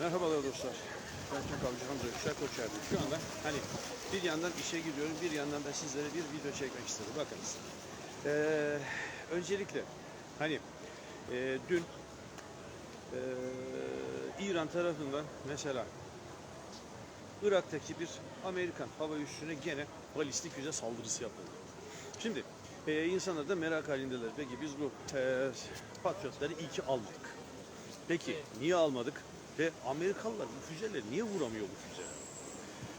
Merhabalar dostlar. Ben Çakalcı Hamza Yüksel Koçerdi. Şu anda hani bir yandan işe gidiyorum, bir yandan da sizlere bir video çekmek istedim. Bakınız. Ee, öncelikle hani e, dün e, İran tarafından mesela Irak'taki bir Amerikan hava üssüne gene balistik füze saldırısı yapıldı. Şimdi e, insanlar da merak halindeler. Peki biz bu e, patriotları iyi ki aldık. Peki niye almadık? Ve Amerikalılar bu füzeleri niye vuramıyor bu füzeleri?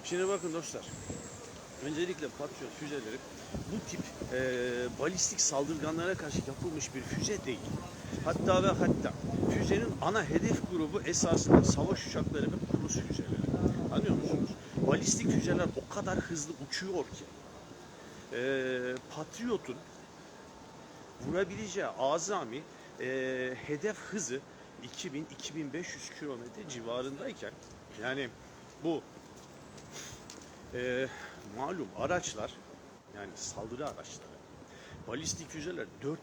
Şimdi bakın dostlar. Öncelikle Patriot füzeleri bu tip e, balistik saldırganlara karşı yapılmış bir füze değil. Hatta ve hatta füzenin ana hedef grubu esasında savaş uçakları ve kruz füzeleri. Anlıyor musunuz? Balistik füzeler o kadar hızlı uçuyor ki e, Patriot'un vurabileceği azami e, hedef hızı 2000-2500 kilometre civarındayken yani bu e, malum araçlar yani saldırı araçları balistik füzeler 4000,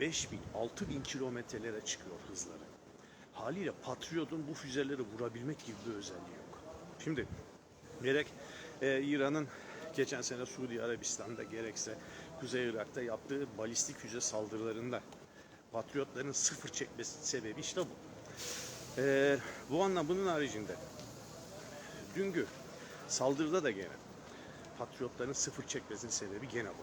5000, 6000 kilometrelere çıkıyor hızları. Haliyle Patriot'un bu füzeleri vurabilmek gibi bir özelliği yok. Şimdi gerek e, İran'ın geçen sene Suudi Arabistan'da gerekse Kuzey Irak'ta yaptığı balistik füze saldırılarında Patriotların sıfır çekmesi sebebi işte bu. Ee, bu anlam bunun haricinde dünkü saldırıda da gene Patriotların sıfır çekmesinin sebebi gene bu.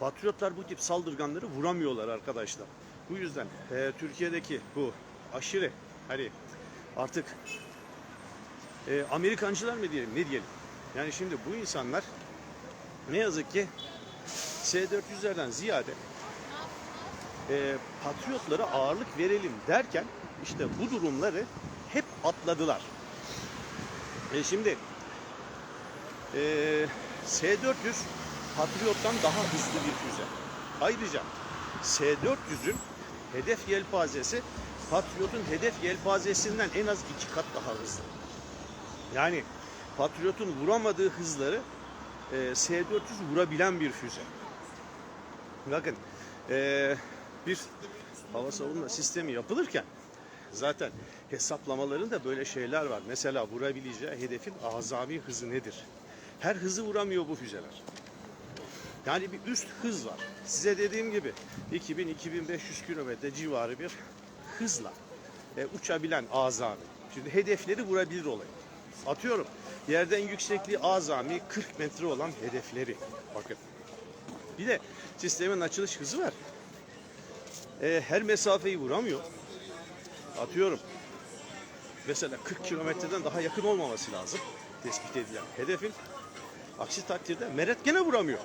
Patriotlar bu tip saldırganları vuramıyorlar arkadaşlar. Bu yüzden e, Türkiye'deki bu aşırı hani artık e, Amerikancılar mı diyelim ne diyelim. Yani şimdi bu insanlar ne yazık ki S-400'lerden ziyade e, patriotlara ağırlık verelim derken işte bu durumları hep atladılar. E şimdi e, S-400 Patriot'tan daha hızlı bir füze. Ayrıca S-400'ün hedef yelpazesi Patriot'un hedef yelpazesinden en az iki kat daha hızlı. Yani Patriot'un vuramadığı hızları e, S-400 vurabilen bir füze. Bakın e, bir hava savunma sistemi yapılırken zaten hesaplamalarında böyle şeyler var. Mesela vurabileceği hedefin azami hızı nedir? Her hızı vuramıyor bu füzeler. Yani bir üst hız var. Size dediğim gibi 2000-2500 kilometre civarı bir hızla e, uçabilen azami. Şimdi hedefleri vurabilir olayı. Atıyorum yerden yüksekliği azami 40 metre olan hedefleri. Bakın. Bir de sistemin açılış hızı var. E, her mesafeyi vuramıyor. Atıyorum. Mesela 40 kilometreden daha yakın olmaması lazım tespit edilen hedefin. Aksi takdirde Meret gene vuramıyor.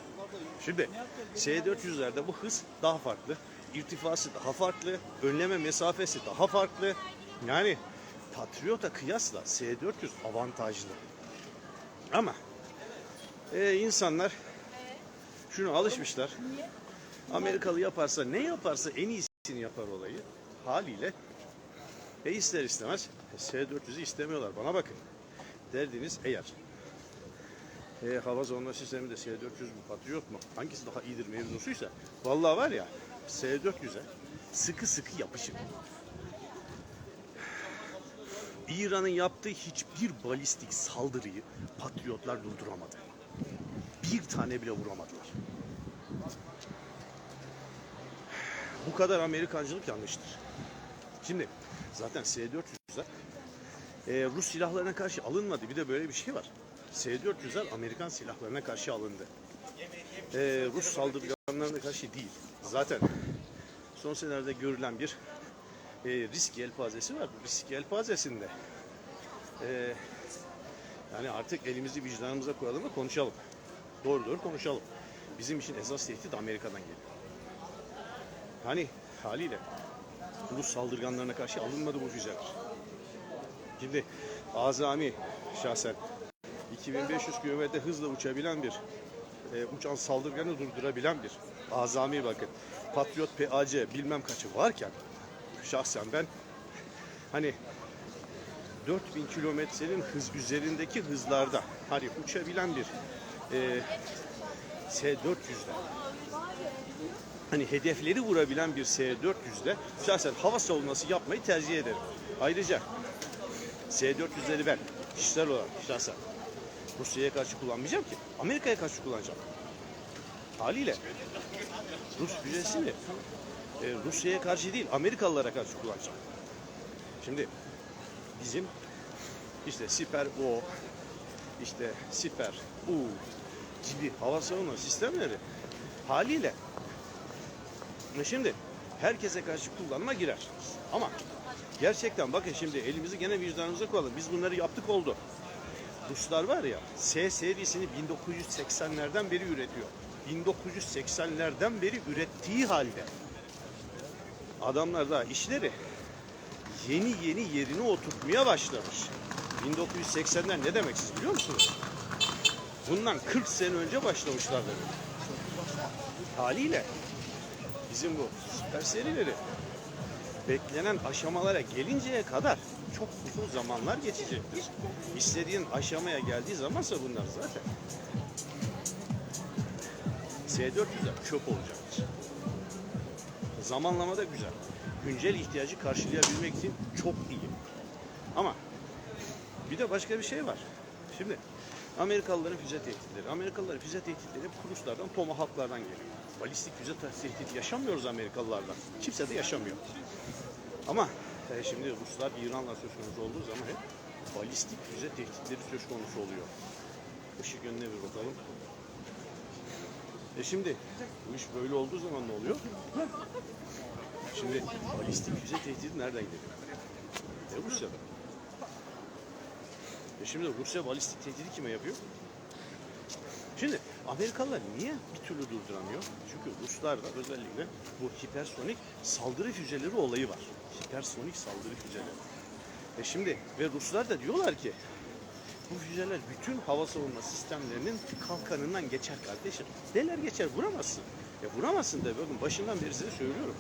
Şimdi S-400'lerde bu hız daha farklı. irtifası daha farklı. Önleme mesafesi daha farklı. Yani Patriot'a kıyasla S-400 avantajlı. Ama e, insanlar şunu alışmışlar. Amerikalı yaparsa ne yaparsa en iyisini yapar olayı. Haliyle ve ister istemez S-400'ü istemiyorlar. Bana bakın. Derdiniz eğer e, hava savunma sistemi de S-400 mü Patriot mu? Hangisi daha iyidir mevzusuysa vallahi var ya S-400'e sıkı sıkı yapışın. İran'ın yaptığı hiçbir balistik saldırıyı Patriotlar durduramadı. Bir tane bile vuramadılar. Bu kadar Amerikancılık yanlıştır. Şimdi zaten S-400'ler e, Rus silahlarına karşı alınmadı. Bir de böyle bir şey var. S-400'ler Amerikan silahlarına karşı alındı. E, Rus saldırganlarına karşı değil. Zaten son senelerde görülen bir e, risk yelpazesi var. Bu risk yelpazesinde e, yani artık elimizi vicdanımıza koyalım ve konuşalım. Doğru doğru konuşalım. Bizim için esas tehdit Amerika'dan geliyor. Hani haliyle Rus saldırganlarına karşı alınmadı bu füzeler. Şimdi azami şahsen 2500 kilometre hızla uçabilen bir e, uçan saldırganı durdurabilen bir azami bakın. Patriot PAC bilmem kaçı varken şahsen ben hani 4000 kilometrenin hız üzerindeki hızlarda hani uçabilen bir e, S-400'de hani hedefleri vurabilen bir S-400'de şahsen hava savunması yapmayı tercih ederim. Ayrıca S-400'leri ben kişisel olarak şahsen Rusya'ya karşı kullanmayacağım ki. Amerika'ya karşı kullanacağım. Haliyle Rus füzesini e, Rusya'ya karşı değil Amerikalılara karşı kullanacağım. Şimdi bizim işte Siper O, işte Siper U gibi hava savunma sistemleri haliyle şimdi herkese karşı kullanıma girer. Ama gerçekten bakın şimdi elimizi gene vicdanımıza koyalım. Biz bunları yaptık oldu. Ruslar var ya S serisini 1980'lerden beri üretiyor. 1980'lerden beri ürettiği halde adamlar daha işleri yeni yeni yerine oturtmaya başlamış. 1980'ler ne demek siz biliyor musunuz? Bundan 40 sene önce başlamışlar demek. Haliyle bizim bu süper serileri beklenen aşamalara gelinceye kadar çok uzun zamanlar geçecektir. İstediğin aşamaya geldiği zamansa bunlar zaten S-400'ler çöp olacaktır. Zamanlama da güzel. Güncel ihtiyacı karşılayabilmek için çok iyi. Ama bir de başka bir şey var. Şimdi Amerikalıların füze tehditleri. Amerikalıların füze tehditleri hep Tomahawk'lardan geliyor. Balistik füze tehdidi yaşamıyoruz Amerikalılardan. Kimse de yaşamıyor. Ama e, şimdi Ruslar İran'la söz konusu olduğu zaman hep balistik füze tehditleri söz konusu oluyor. Işık yönüne bir bakalım. E şimdi bu iş böyle olduğu zaman ne oluyor? Şimdi balistik füze tehdidi nereden geliyor? E Rusya'dan. E şimdi Rusya balistik tehdidi kime yapıyor? Şimdi Amerikalılar niye bir türlü durduramıyor? Çünkü Ruslarda özellikle bu hipersonik saldırı füzeleri olayı var. Hipersonik saldırı füzeleri. E şimdi ve Ruslar da diyorlar ki bu füzeler bütün hava savunma sistemlerinin kalkanından geçer kardeşim. Neler geçer vuramazsın. E vuramazsın da bakın başından beri size söylüyorum.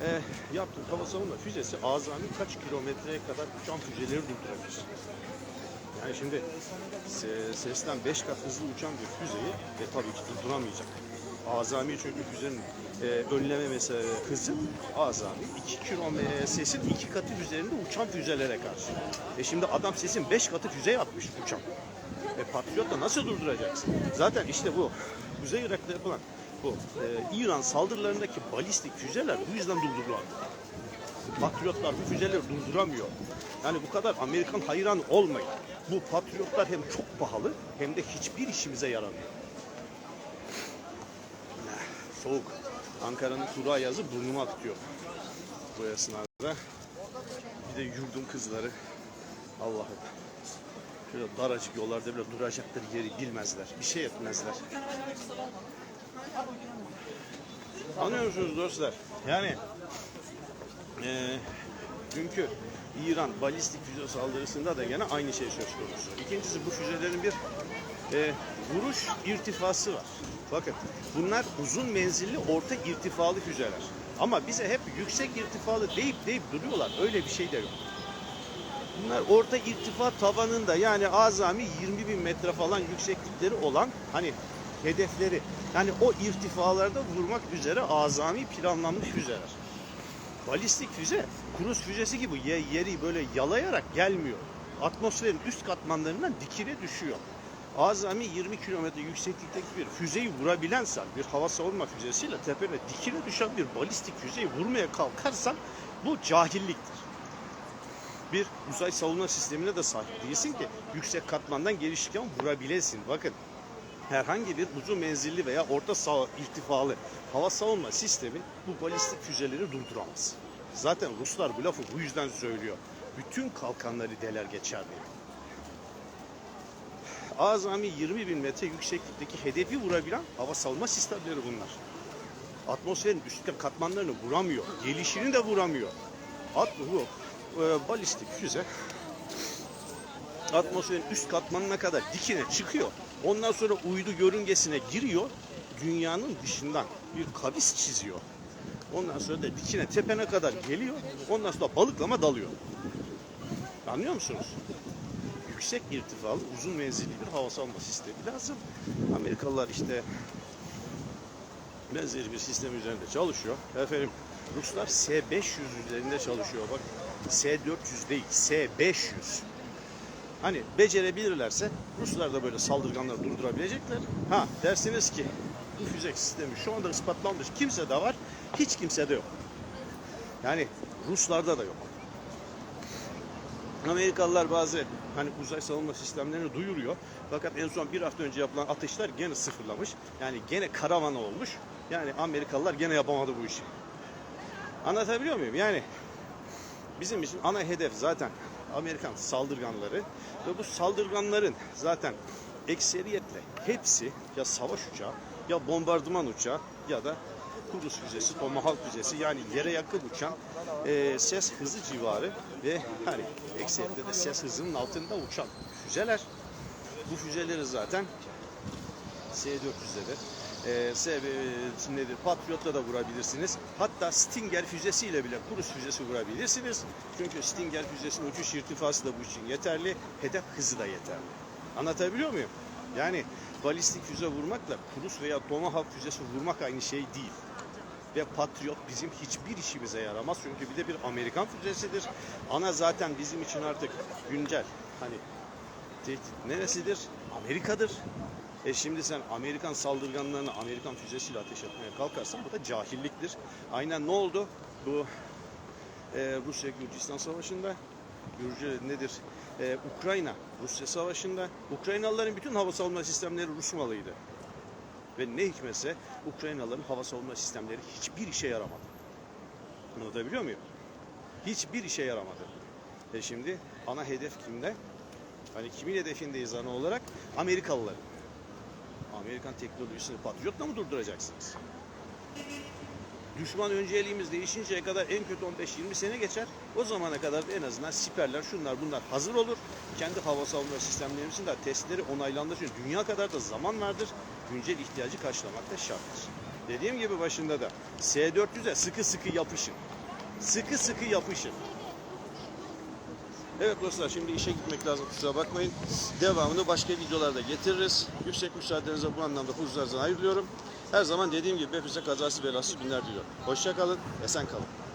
E, yaptığın hava savunma füzesi azami kaç kilometreye kadar uçan füzeleri durdurabilir. Yani şimdi se- sesten 5 kat hızlı uçan bir füzeyi e, tabii ki durduramayacak. Azami çünkü füzenin e, önleme mesela hızı azami 2 kilometre sesin 2 katı üzerinde uçan füzelere karşı. E şimdi adam sesin 5 katı füze yapmış uçan. E Patriot'la nasıl durduracaksın? Zaten işte bu Kuzey Irak'ta yapılan bu e, İran saldırılarındaki balistik füzeler bu yüzden durdurulan. Patriotlar bu füzeleri durduramıyor. Yani bu kadar Amerikan hayran olmayın. Bu patriotlar hem çok pahalı hem de hiçbir işimize yaramıyor. Soğuk. Ankara'nın kuru ayazı burnuma akıtıyor. Bu esnada. Bir de yurdum kızları. Allah'ım. Şöyle daracık yollarda bile duracakları yeri bilmezler. Bir şey etmezler. Anlıyor musunuz dostlar? Yani eee dünkü İran balistik füze saldırısında da gene aynı şey söz konusu. İkincisi bu füzelerin bir e, vuruş irtifası var. Bakın bunlar uzun menzilli orta irtifalı füzeler. Ama bize hep yüksek irtifalı deyip deyip duruyorlar. Öyle bir şey de yok. Bunlar orta irtifa tavanında yani azami 20 bin metre falan yükseklikleri olan hani hedefleri yani o irtifalarda vurmak üzere azami planlanmış füzeler. Balistik füze kruz füzesi gibi ye- yeri böyle yalayarak gelmiyor. Atmosferin üst katmanlarından dikine düşüyor. Azami 20 kilometre yükseklikteki bir füzeyi vurabilensen, bir hava savunma füzesiyle tepene dikine düşen bir balistik füzeyi vurmaya kalkarsan bu cahilliktir. Bir uzay savunma sistemine de sahip değilsin ki yüksek katmandan gelişirken vurabilesin. Bakın herhangi bir uzun menzilli veya orta sağ irtifalı hava savunma sistemi bu balistik füzeleri durduramaz. Zaten Ruslar bu lafı bu yüzden söylüyor. Bütün kalkanları deler geçer diye. Azami 20 bin metre yükseklikteki hedefi vurabilen hava savunma sistemleri bunlar. Atmosferin üst katmanlarını vuramıyor. Gelişini de vuramıyor. At bu e, balistik füze atmosferin üst katmanına kadar dikine çıkıyor. Ondan sonra uydu yörüngesine giriyor. Dünyanın dışından bir kavis çiziyor. Ondan sonra da dikine tepene kadar geliyor. Ondan sonra balıklama dalıyor. Anlıyor musunuz? Yüksek irtifalı uzun menzilli bir hava savunma sistemi lazım. Amerikalılar işte benzeri bir sistem üzerinde çalışıyor. Efendim Ruslar S-500 üzerinde çalışıyor. Bak S-400 değil S-500. Hani becerebilirlerse Ruslar da böyle saldırganları durdurabilecekler. Ha dersiniz ki bu füze sistemi şu anda ispatlanmış kimse de var, hiç kimse de yok. Yani Ruslarda da yok. Amerikalılar bazı hani uzay savunma sistemlerini duyuruyor. Fakat en son bir hafta önce yapılan atışlar gene sıfırlamış. Yani gene karavana olmuş. Yani Amerikalılar gene yapamadı bu işi. Anlatabiliyor muyum? Yani bizim için ana hedef zaten Amerikan saldırganları ve bu saldırganların zaten ekseriyetle hepsi ya savaş uçağı ya bombardıman uçağı ya da Kudüs füzesi, Tomahawk füzesi yani yere yakın uçan e, ses hızı civarı ve hani ekseriyetle de ses hızının altında uçan füzeler. Bu füzeleri zaten S-400'de de e, S, e, nedir, Patriot'la da vurabilirsiniz. Hatta Stinger füzesiyle bile Kurus füzesi vurabilirsiniz. Çünkü Stinger füzesinin uçuş irtifası da bu için yeterli. Hedef hızı da yeterli. Anlatabiliyor muyum? Yani balistik füze vurmakla Kurus veya Tomahawk füzesi vurmak aynı şey değil. Ve Patriot bizim hiçbir işimize yaramaz. Çünkü bir de bir Amerikan füzesidir. Ana zaten bizim için artık güncel hani tehdit neresidir? Amerika'dır. E şimdi sen Amerikan saldırganlarına Amerikan füzesiyle ateş etmeye kalkarsan bu da cahilliktir. Aynen ne oldu? Bu e, Rusya-Gürcistan savaşında Gürcü nedir? E, Ukrayna Rusya savaşında Ukraynalıların bütün hava savunma sistemleri Rus malıydı. Ve ne hikmetse Ukraynalıların hava savunma sistemleri hiçbir işe yaramadı. Anlatabiliyor muyum? Hiçbir işe yaramadı. E şimdi ana hedef kimde? Hani kimin hedefindeyiz ana olarak? Amerikalıların. Amerikan teknolojisini patriotla mı durduracaksınız? Düşman önceliğimiz değişinceye kadar en kötü 15-20 sene geçer. O zamana kadar da en azından siperler şunlar bunlar hazır olur. Kendi hava savunma sistemlerimizin de testleri onaylandı. Çünkü dünya kadar da zaman vardır. Güncel ihtiyacı karşılamak da şarttır. Dediğim gibi başında da S-400'e sıkı sıkı yapışın. Sıkı sıkı yapışın. Evet dostlar şimdi işe gitmek lazım kusura bakmayın. Devamını başka videolarda getiririz. Yüksek müsaadenizle bu anlamda huzurunuza ayrılıyorum. Her zaman dediğim gibi hepinize kazası belasız günler diliyorum. Hoşça esen kalın.